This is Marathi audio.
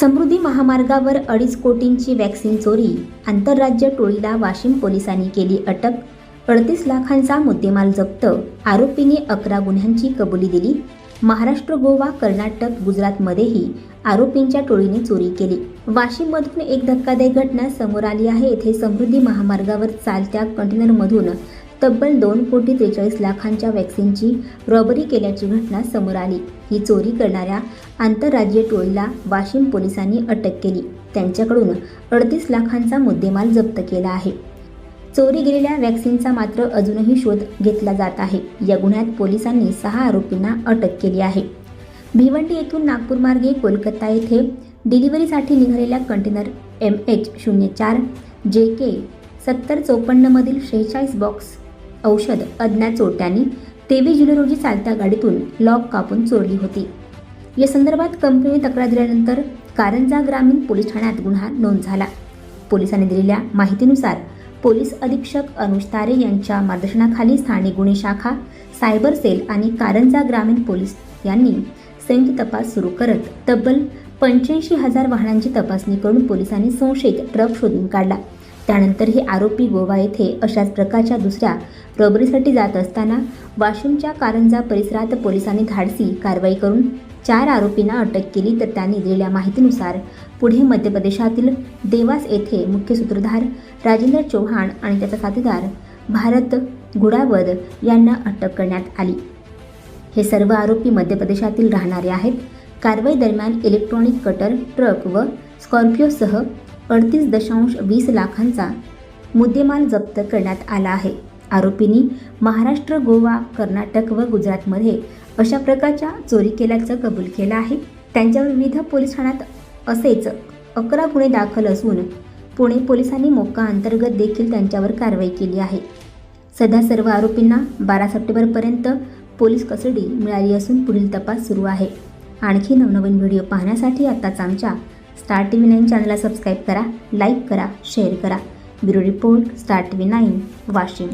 समृद्धी महामार्गावर अडीच कोटींची वॅक्सिन चोरी आंतरराज्य टोळीला वाशिम पोलिसांनी केली अटक अडतीस लाखांचा मुद्देमाल जप्त आरोपीने अकरा गुन्ह्यांची कबुली दिली. महाराष्ट्र गोवा कर्नाटक गुजरातमध्येही आरोपींच्या टोळीने चोरी केली. वाशिममधून एक धक्कादायक घटना समोर आली आहे. येथे समृद्धी महामार्गावर चालत्या कंटेनरमधून तब्बल दोन कोटी त्रेचाळीस लाखांच्या वॅक्सिनची रॉबरी केल्याची घटना समोर आली. ही चोरी करणाऱ्या आंतरराज्यीय टोळीला वाशिम पोलिसांनी अटक केली. त्यांच्याकडून अडतीस लाखांचा मुद्देमाल जप्त केला आहे. चोरी गेलेल्या वॅक्सिनचा मात्र अजूनही शोध घेतला जात आहे. या गुन्ह्यात पोलिसांनी सहा आरोपींना अटक केली आहे. भिवंडी येथून नागपूर मार्गे कोलकाता येथे डिलिव्हरीसाठी निघालेल्या कंटेनर एम एच शून्य चार जे के सत्तर चोपन्नमधील शेहेचाळीस बॉक्स औषध अज्ञात चोरट्यांनी तेवीस जुलै रोजी चालत्या गाडीतून लॉक कापून चोरली होती. या संदर्भात कंपनीने तक्रार दिल्यानंतर कारंजा ग्रामीण पोलीस ठाण्यात गुन्हा नोंद झाला. पोलिसांनी दिलेल्या माहितीनुसार पोलीस अधीक्षक अनुज तारे यांच्या मार्गदर्शनाखाली स्थानिक गुन्हे शाखा सायबर सेल आणि कारंजा ग्रामीण पोलीस यांनी संयुक्त तपास सुरू करत तब्बल पंच्याऐंशी हजार वाहनांची तपासणी करून पोलिसांनी संशयित ट्रक शोधून काढला. त्यानंतर हे आरोपी गोवा येथे अशाच प्रकारच्या दुसऱ्या रॉबरीसाठी जात असताना वाशिमच्या कारंजा परिसरात पोलिसांनी धाडसी कारवाई करून चार आरोपींना अटक केली तर त्यांनी दिलेल्या माहितीनुसार पुढे मध्य प्रदेशातील देवास येथे मुख्य सूत्रधार राजेंद्र चौहान आणि त्याचा साथीदार भारत गुडावद यांना अटक करण्यात आली. हे सर्व आरोपी मध्य प्रदेशातील राहणारे आहेत. कारवाई दरम्यान इलेक्ट्रॉनिक कटर ट्रक व स्कॉर्पिओसह अडतीस दशांश वीस लाखांचा मुद्देमाल जप्त करण्यात आला आहे. आरोपींनी महाराष्ट्र गोवा कर्नाटक व गुजरातमध्ये अशा प्रकारच्या चोरी केल्याचं कबूल केलं आहे. त्यांच्यावर विविध पोलीस ठाण्यात असेच अकरा गुन्हे दाखल असून पुणे पोलिसांनी मोक्का अंतर्गत देखील त्यांच्यावर कारवाई केली आहे. सध्या सर्व आरोपींना बारा सप्टेंबरपर्यंत पोलीस कस्टडी मिळाली असून पुढील तपास सुरू आहे. आणखी नवनवीन व्हिडिओ पाहण्यासाठी आत्ताच आमच्या स्टार टी व्ही नाईन चॅनलला सबस्क्राईब करा लाईक करा शेअर करा. Bureau report Star T V nine Washim.